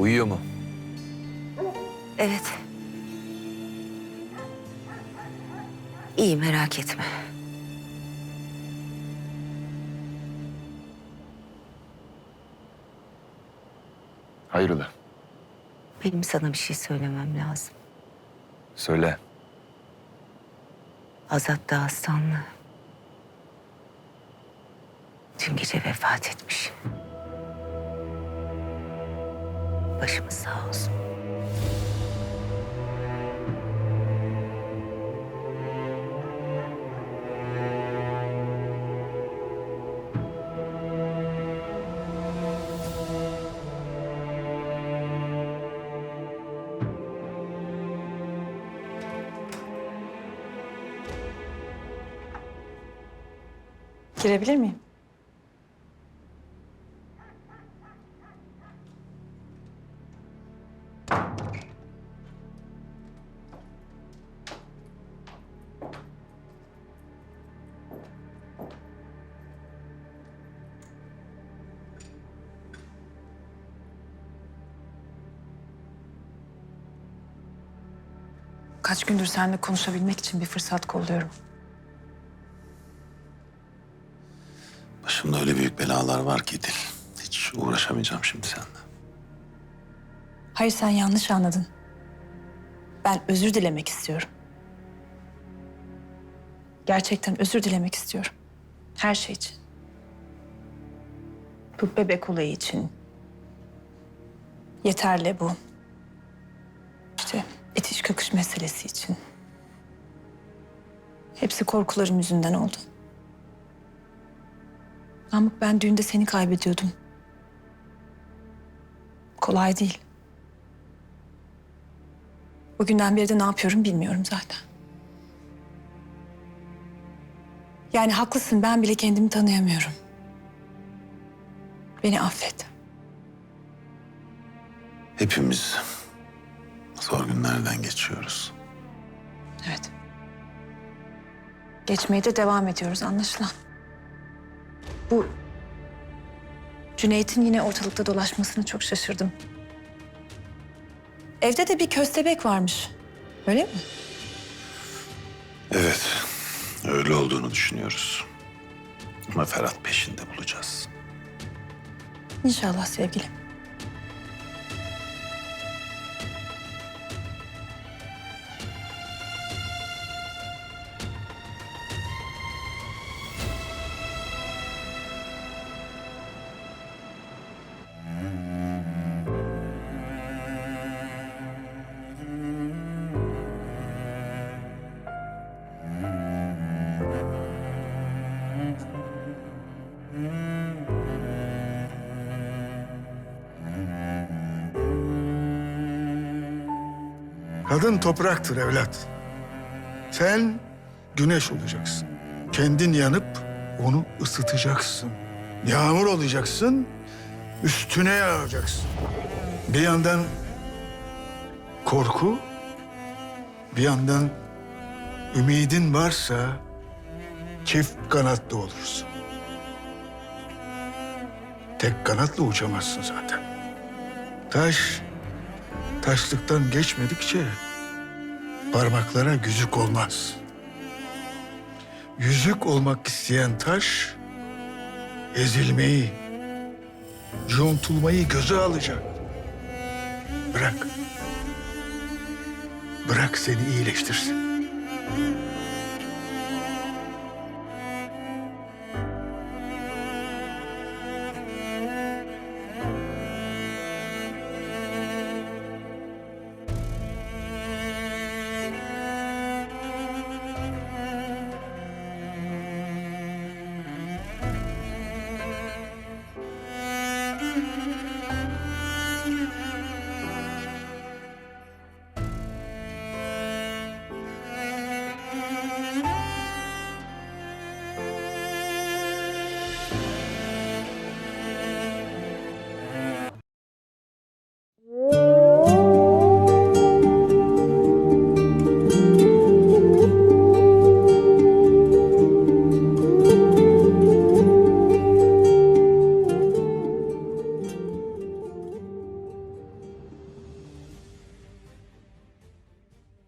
Uyuyor mu? Evet. İyi merak etme. Hayrola? Benim sana bir şey söylemem lazım. Söyle. Azat Dağıstanlı. Dün gece vefat etmiş. Başımız sağ olsun. Girebilir miyim? Kaç gündür seninle konuşabilmek için bir fırsat kolluyorum. Başımda öyle büyük belalar var ki Dil. Hiç uğraşamayacağım şimdi seninle. Hayır sen yanlış anladın. Ben özür dilemek istiyorum. Gerçekten özür dilemek istiyorum. Her şey için. Bu bebek olayı için. Yeterli bu. İşte kakış meselesi için. Hepsi korkularım yüzünden oldu. Namık ben düğünde seni kaybediyordum. Kolay değil. Bugünden beri de ne yapıyorum bilmiyorum zaten. Yani haklısın ben bile kendimi tanıyamıyorum. Beni affet. Hepimiz zor günlerden geçiyoruz. Evet. Geçmeye de devam ediyoruz anlaşılan. Bu Cüneyt'in yine ortalıkta dolaşmasını çok şaşırdım. Evde de bir köstebek varmış. Öyle mi? Evet, öyle olduğunu düşünüyoruz. Ama Ferhat peşinde bulacağız. İnşallah sevgilim. Kadın topraktır evlat. Sen güneş olacaksın. Kendin yanıp onu ısıtacaksın. Yağmur olacaksın, üstüne yağacaksın. Bir yandan korku, bir yandan ümidin varsa çift kanatlı olursun. Tek kanatla uçamazsın zaten. Taş taşlıktan geçmedikçe parmaklara yüzük olmaz. Yüzük olmak isteyen taş ezilmeyi, yontulmayı göze alacak. Bırak. Bırak seni iyileştirsin.